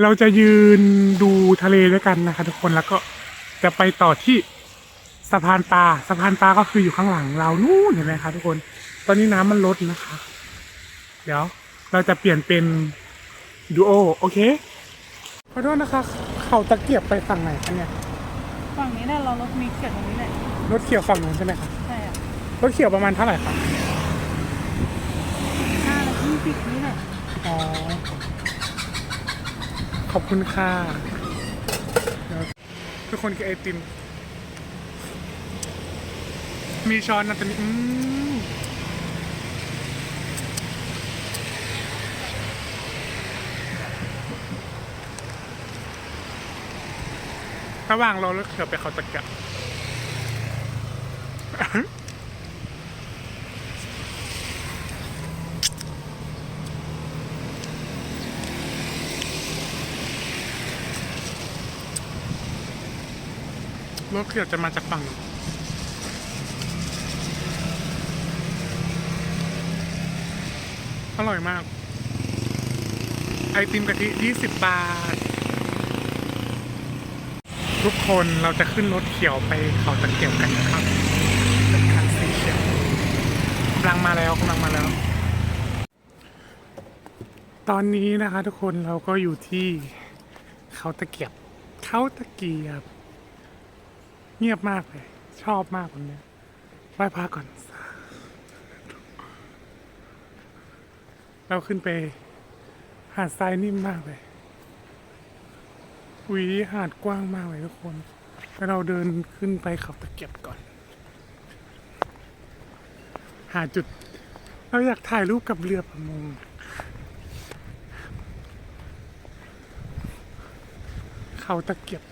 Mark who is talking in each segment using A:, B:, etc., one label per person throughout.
A: เราจะยืนดูทะเลด้วยกันนะคะ ทุกคนแล้วก็จะไปต่อที่สะพานปลาสะพานปลาก็คืออยู่ข้างหลังเรานู่นเห็นไหมคะทุกคน ตอนนี้น้ำมันลดนะคะ เดี๋ยวเราจะเปลี่ยนเป็นดูโอโอเคขอโทษนะคะ เขาตะเกียบไปฝั่งไหนคะเนี่ย
B: ฝั่งนี้เนี่ยเรารถมีเขียนตรงนี้แหละ
A: รถเขียวฝั่งนู้นใช่ไหมคะ
B: ใช่อะ
A: รถเขียวประมาณเท่าไหร่คะ
B: ห้านาทีสิบนี่แหละ
A: อ๋อ ขอบคุณค่ะทุกคนกินไอติม มีช้อนนะตอนนี้อืมระหว่างราเลือกเขียวไปเขาตะเกะบ รถเขียวจะมาจากฝั่งอร่อยมาก ไอติมกะทิ 20 บาท ทุกคนเราจะขึ้นรถเขียวไปเขาตะเกียบกันนะครับเป็นคันสีเขียวกำลังมาแล้วกำลังมาแล้ว ตอนนี้นะคะทุกคนเราก็อยู่ที่เขาตะเกียบเขาตะเกียบ เงียบมากเลย ชอบมากวันนี้ไหว้พระก่อน เราขึ้นไป หาดทรายนิ่มมากเลยวีหาดกว้างมากเลยทุกคนแล้วเราเดินขึ้นไปเขาตะเกียบก่อน หาจุด เราอยากถ่ายรูปกับเรือประมงเขาตะเกียบ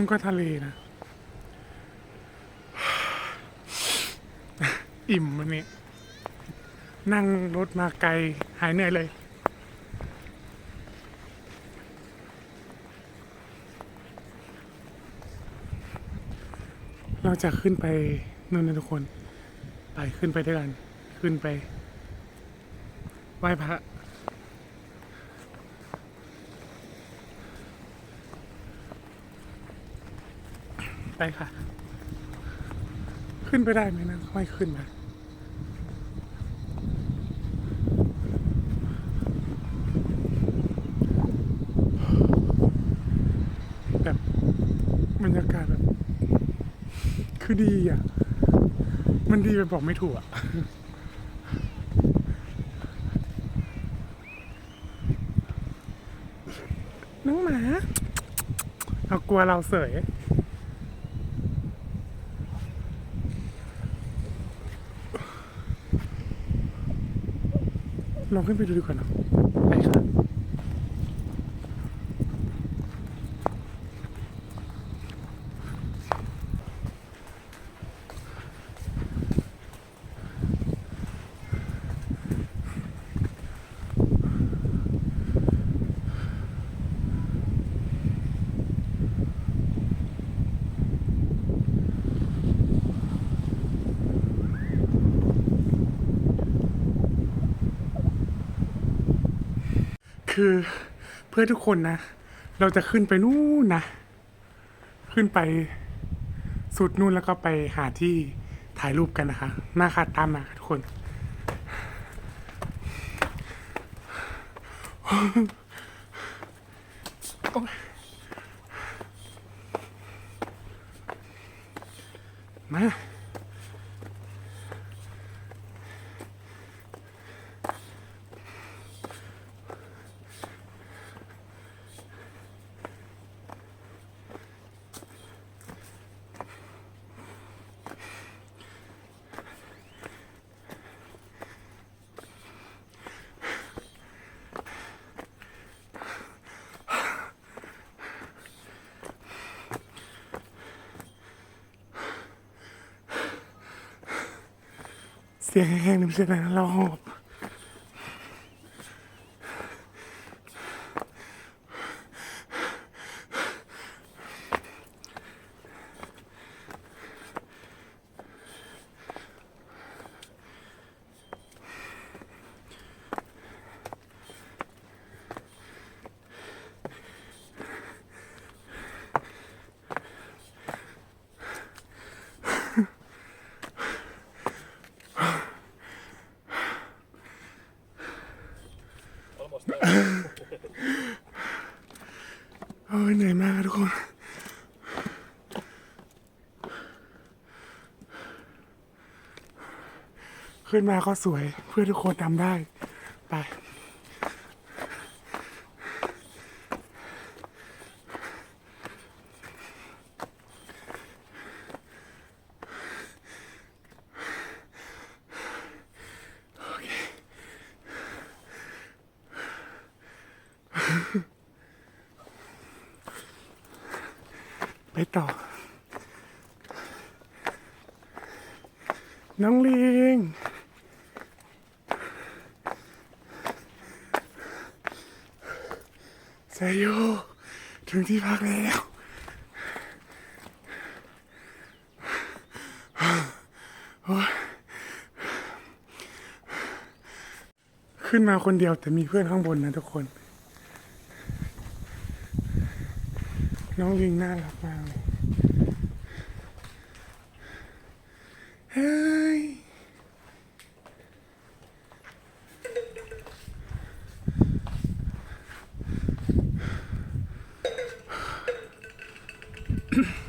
A: มันก็ทะเลนะ อิ่มวันนี้ นั่งรถมาไกล หายเหนื่อยเลย เราจะขึ้นไปนู่นนะทุกคน ไปขึ้นไปด้วยกัน ขึ้นไป ไหว้พระ ไปค่ะ ขึ้นไปได้ไหมนะไม่ขึ้นนะแบบบรรยากาศแบบ คือดีอะ มันดีแบบบอกไม่ถูกอะน้องหมา เอากลัวเราเสย ลองขึ้นไปดูดีกว่าเนอะไปค่ะ คือเพื่อทุกคนนะ เราจะขึ้นไปนู่นนะ ขึ้นไปสุดนู่นแล้วก็ไปหาที่ถ่ายรูปกันนะคะหน้าคาตามมาค่ะทุกคน มา เสียงแห้งๆนี่ไม่ใช่อะไรนะเราหอบ ยเหนื่อยมากทุกคน ขึ้นมาก็สวยเพื่อทุกคนทำได้ ไป ต่อ น้องลิง เซโยถึงที่พักแล้วขึ้นมาคนเดียวแต่มีเพื่อนข้างบนนะทุกคน น้องยิงน่ารักมากเลยเฮ้ยอืม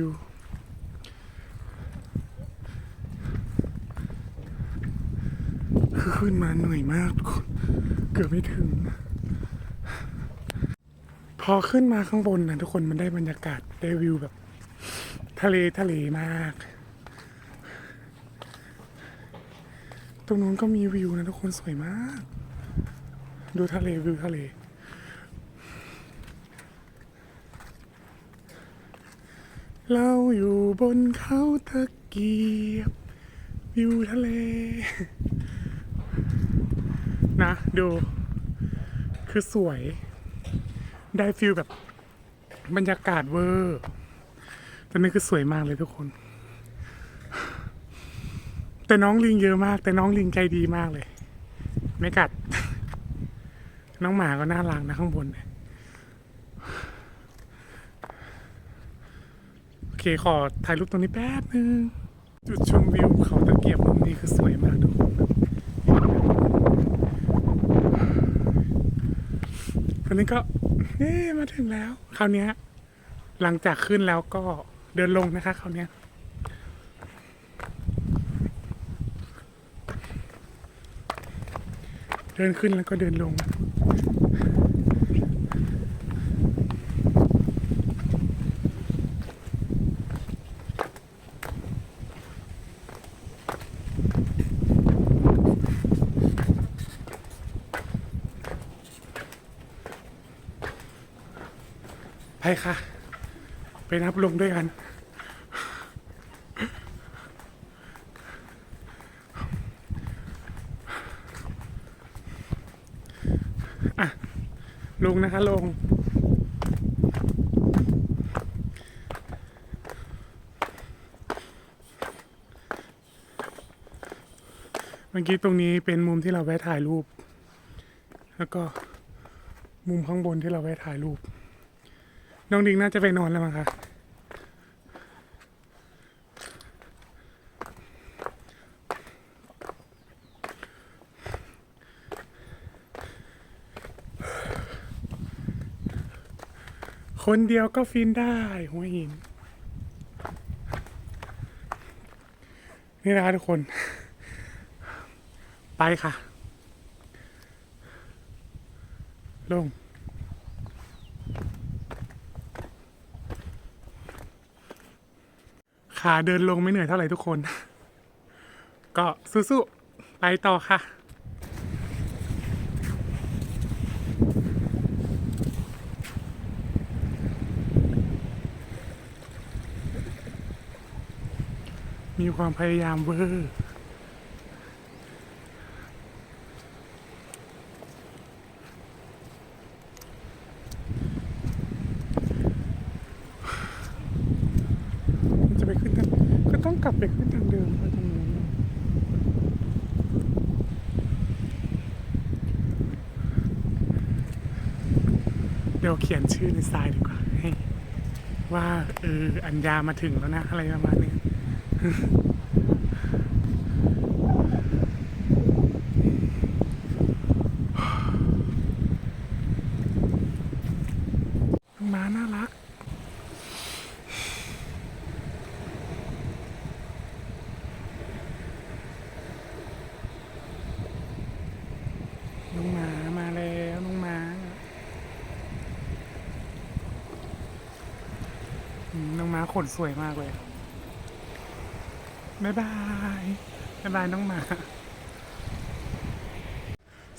A: ยู่คือขึ้นมาเหนื่อยมากทุกคน เกือบไม่ถึง พอขึ้นมาข้างบนนะทุกคนมันได้บรรยากาศได้วิวแบบ ทะเลทะเลมาก ตรงนู้นก็มีวิวนะทุกคนสวยมาก ดูทะเลวิวทะเล เราอยู่บนเขาตะเกียบ วิวทะเล นะ ดู คือสวย ได้ฟิลแบบบรรยากาศเวอร์ตอนนี้คือสวยมากเลยทุกคน แต่น้องลิงเยอะมาก แต่น้องลิงใจดีมากเลย ไม่กัด น้องหมาก็น่ารักนะข้างบนเนี่ย โอ เคขอถ่ายรูปตรงนี้แป๊บนึง จุดชมวิวเขาตะเกียบมุมนี้คือสวยมากทุกคนนนี้ก็เอ๊มาถึงแล้ว คราวนี้หลังจากขึ้นแล้วก็เดินลงนะคะคราวนี้เดินขึ้นแล้วก็เดินลง ค่ะ ไปนับลงด้วยกัน อะ ลงนะคะลงเมื่อกี้ตรงนี้เป็นมุมที่เราไว้ถ่ายรูป แล้วก็มุมข้างบนที่เราไว้ถ่ายรูป น้องดิงน่าจะไปนอนแล้วมั้งคะคนเดียวก็ฟินได้หัวหิน นี่นะคะทุกคน ไปค่ะ ลง ขาเดินลงไม่เหนื่อยเท่าไหร่ทุกคน ก็สู้ๆไปต่อค่ะมีความพยายามเวอร์ มันจะไปขึ้นทางก็ต้องกลับไปขึ้นทางเดิมไปทางนู้นนะ เราเขียนชื่อในทรายดีกว่าให้ว่าเอออัญญามาถึงแล้วนะ อะไรประมาณนี้ น้องม้าน่ารัก น้องหมามาแล้วน้องหมาอืมน้องหมา ขนสวยมากเลยบ๊ายบายบ๊ายบายน้องหมา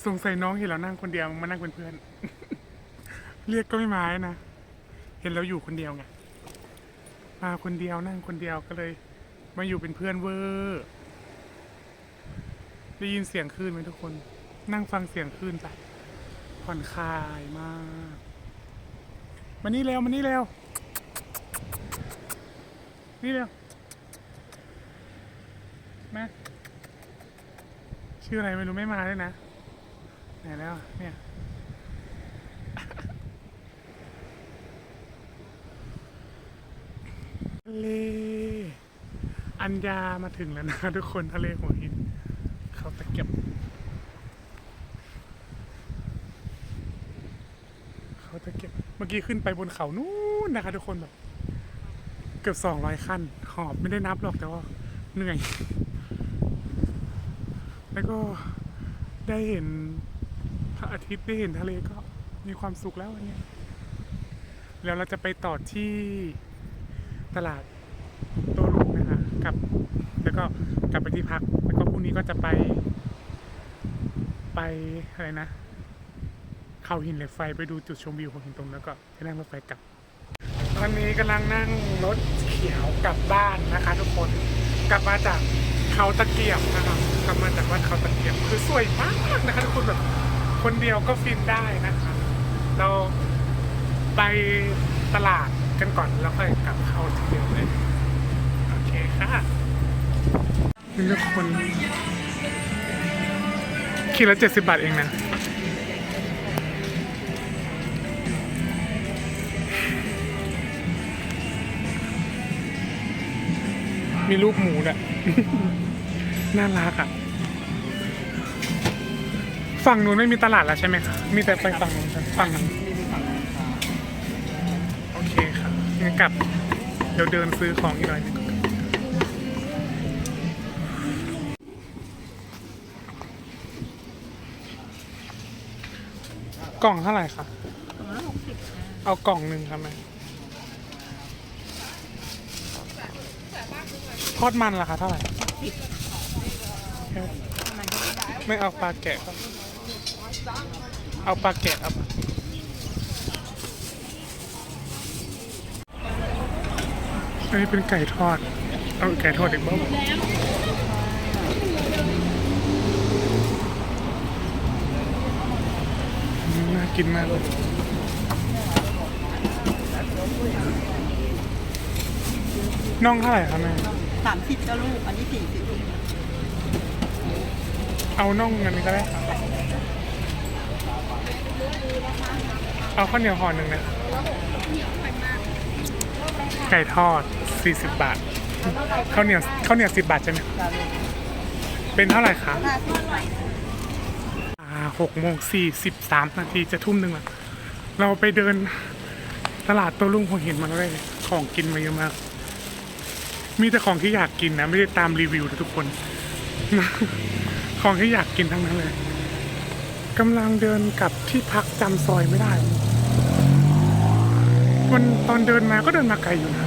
A: สงสัยน้องเห็นเรานั่งคนเดียวมานั่งเป็นเพื่อน เรียกก็ไม่มานะ เห็นเราอยู่คนเดียวไง มาคนเดียวนั่งคนเดียวก็เลย มาอยู่เป็นเพื่อนเวอร์ได้ยินเสียงคลื่นไหมทุกคน นั่งฟังเสียงคลื่นไปผ่อนคลายมาก มานี่เร็วมานี่เร็ว นี่เร็วแมาชื่ออะไรไม่รู้ไม่มาเลยนะไหนแล้วเนี่ยทะเลอัญญามาถึงแล้วนะทุกคนทะเลหัวหิน เขาตะเก็บเขาตะเก็บเมื่อกี้ขึ้นไปบนเขานู้นนะคะทุกคนแบบ เกือบสองร้อยขั้น หอบไม่ได้นับหรอกแต่ว่าเหนื่อย แล้วก็ได้เห็นพระอาทิตย์ได้เห็นทะเลก็มีความสุขแล้ววันเนี้ยแล้วเราจะไปต่อที่ตลาดโตลุงนะคะกลับ แล้วก็กลับไปที่พัก แล้วก็พรุ่งนี้ก็จะไป ไปอะไรนะ เขาหินเหล็กไฟไปดูจุดชมวิวของหินตรงแล้วก็ไปนั่งรถไฟกลับ ตอนนี้กำลังนั่งรถเขียวกลับบ้านนะคะ ทุกคนกลับมาจากเขาตะเกียบนะครับกลับมาจากวัดเขาตะเกียบคือสวยมากนะคะทุกคนแบบคนเดียวก็ฟินได้นะคะเราไปตลาดกันก่อนแล้วค่อยกลับเข้าทีเดียวเลยโอเคค่ะนี่ทุกคนคิดละเจ็ดสิบบาทเองนะ มีรูปหมูด้วยน่ารักอะ ฝั่งนู้นไม่มีตลาดแล้วใช่ไหมคะมีแต่ไปฝั่งนู้นใช่ไหมฝั่งนั้นโอเคค่ะงั้นกลับ เดี๋ยวเดินซื้อของอีกหน่อยหนึงกล่องเท่าไหร่คะ
B: สองร้อยหกสิบ
A: เอากล่องหนึ่งครับแม่ อดมันราคาเท่าไหร่ ไม่เอาปลาแกะครับเอาปลาแกะครับอันนี้เป็นไก่ทอด เอาไก่ทอดอีกบ้างน่ากินมากเลยน่องเท่าไหร่ครับแม่
B: สามสิบเจ้าลูก อันนี้สี่สิบ
A: เอาน่องอันนี้ก็ได้ครับเอาข้าวเหนียวห่อหนึ่งนะ ไก่ทอด 40 บาท ข้าวเหนียวข้าวเหนียว10 บาทใช่ไหม เป็นเท่าไหร่คะ
B: ห้าสิบ
A: หกโมงสี่สิบสามนาทีจะทุ่มหนึ่งละเราไปเดินตลาดโตัวลุงหัวห็นมาแล้วเลยของกินมาเยอะมาก มีแต่ของที่อยากกินนะ ไม่ได้ตามรีวิวนะทุกคน ของที่อยากกินทั้งนั้นเลยกำลังเดินกลับที่พักจำซอยไม่ได้วันตอนเดินมาก็เดินมาไกลอยู่นะ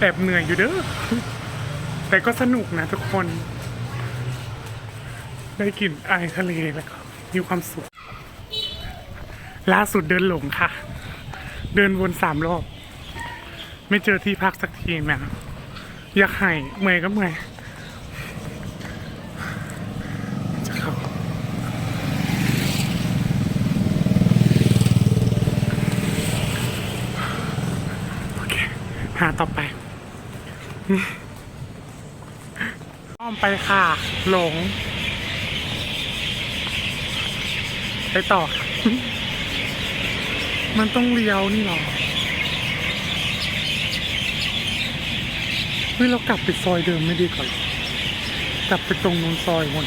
A: แอบเหนื่อยอยู่เด้อ แต่ก็สนุกนะทุกคน ได้กลิ่นไอทะเลแล้วก็มีความสุข ล่าสุดเดินหลงค่ะ เดินวนสามรอบ ไม่เจอที่พักสักทีนะอยากหายเมื่อยก็เมื่อยจะเข้าโอเค ไป หาต่อไป อ้อมไปค่ะ หลง ไปต่อค่ะมันต้องเลี้ยวนี่หรอเฮ้ยเรากลับไปซอยเดิมไม่ดีกว่าเหรอกลับไปตรงนู้นซอยหมด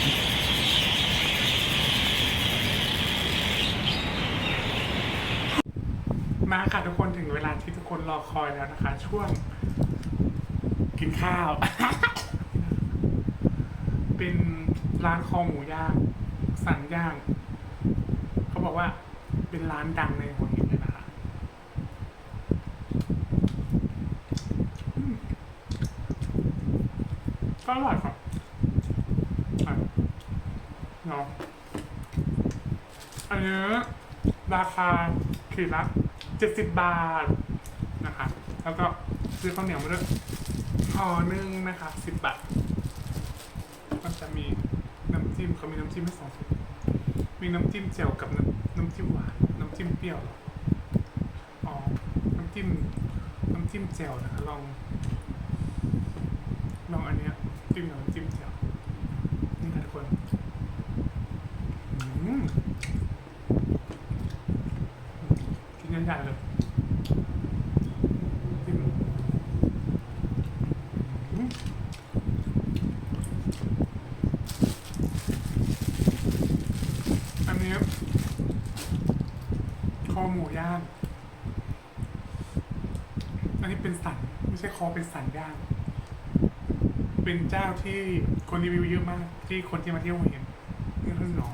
A: มาค่ะทุกคนถึงเวลาที่ทุกคนรอคอยแล้วนะคะ ช่วง กินข้าว เป็นร้านคอหมูย่างสันย่าง เขาบอกว่าเป็นร้านดังในหัวหินเลยนะคะก็อร่อยครับเนาะอันนี้ราคาขีดละเจ็ดสิบบาทนะคะ แล้วก็ซื้อข้าวเหนียวมาด้วย ห่อหนึ่งนะคะสิบบาทก็จะมีน้ำจิ้มเขามีน้ำจิ้มให้สองแบบมีน้ำจิ้มแจ่วกับน้ำน้ำจิ้มหวานน้ำจิ้มเปรี้ยวหรออ๋อน้ำจิ้มน้ำจิ้มแจ่วนะคะลอง ลองอันเนี้ยจิ้มกับน้ำจิ้มแจ่วนี่ค่ะทุกคนอืมกินยันใหญ่เลยจิ้มอืม อันนี้คอหมู ย่าง อันนี้เป็นสันไม่ใช่คอเป็นสันย่าง เป็นเจ้าที่คนรีวิวเยอะมาก ที่คนที่มาเที่ยวหัวหินนี่คือหนอง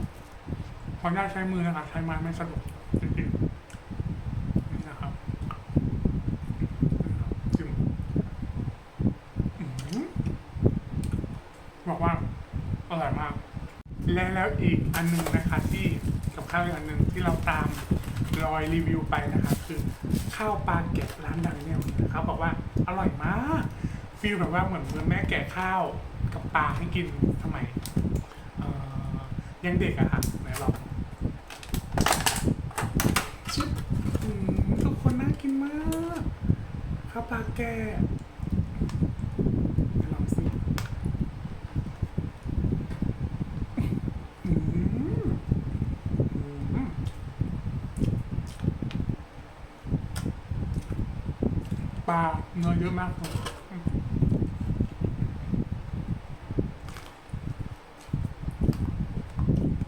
A: ขออนุญาตใช้มือนะครับใช้ไม้ไม่สะดวกจริงๆนี่นะครับจิ้มบอกว่าอร่อยมาก และแล้วอีกอันหนึงนะคะที่กับข้าวอีกอันหนึ่งที่เราตาม รอยรีวิวไปนะคะคือข้าวปลาแกะร้านดังเนี่ยนะครับบอกว่าอร่อยมากฟีลแบบว่าเหมือนเหมือนแม่แกะข้าวกับปลาให้กินสมัยยังเด็กอะค่ะไหนลองชึบทุกคนน่ากินมากข้าวปลาแกะไหนลองสิ อืมอืม ปลาเนื้อเยอะมากเลย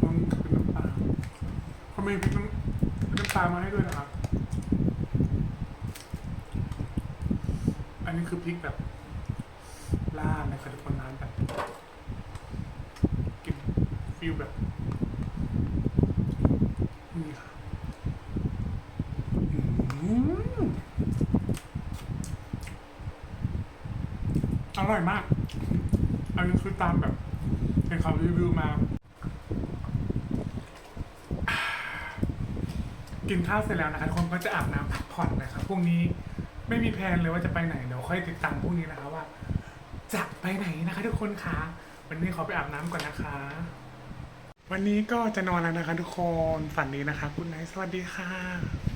A: มันเป็นน้ำปลาเขามีพริกน้ำน้ำปลามาให้ด้วยนะครับ อันนี้คือพริกแบบล่าดนะครับทุกคนร้านแบบกินฟิลแบบ นี่ค่ะอืมอร่อยมาก อันนี้คือตามแบบเห็นเขารีวิวมา กินข้าวเสร็จแล้วนะคะทุกคนก็จะอาบน้ำพักผ่อนนะครับพรุ่งนี้ไม่มีแพลนเลยว่าจะไปไหนเดี๋ยวค่อยติดตามพรุ่งนี้นะคะว่าจะไปไหนนะคะทุกคนคะวันนี้ขอไปอาบน้ำก่อนนะคะ วันนี้ก็จะนอนแล้วนะคะทุกคนฝันดีนะคะ คุณไนท์สวัสดีค่ะ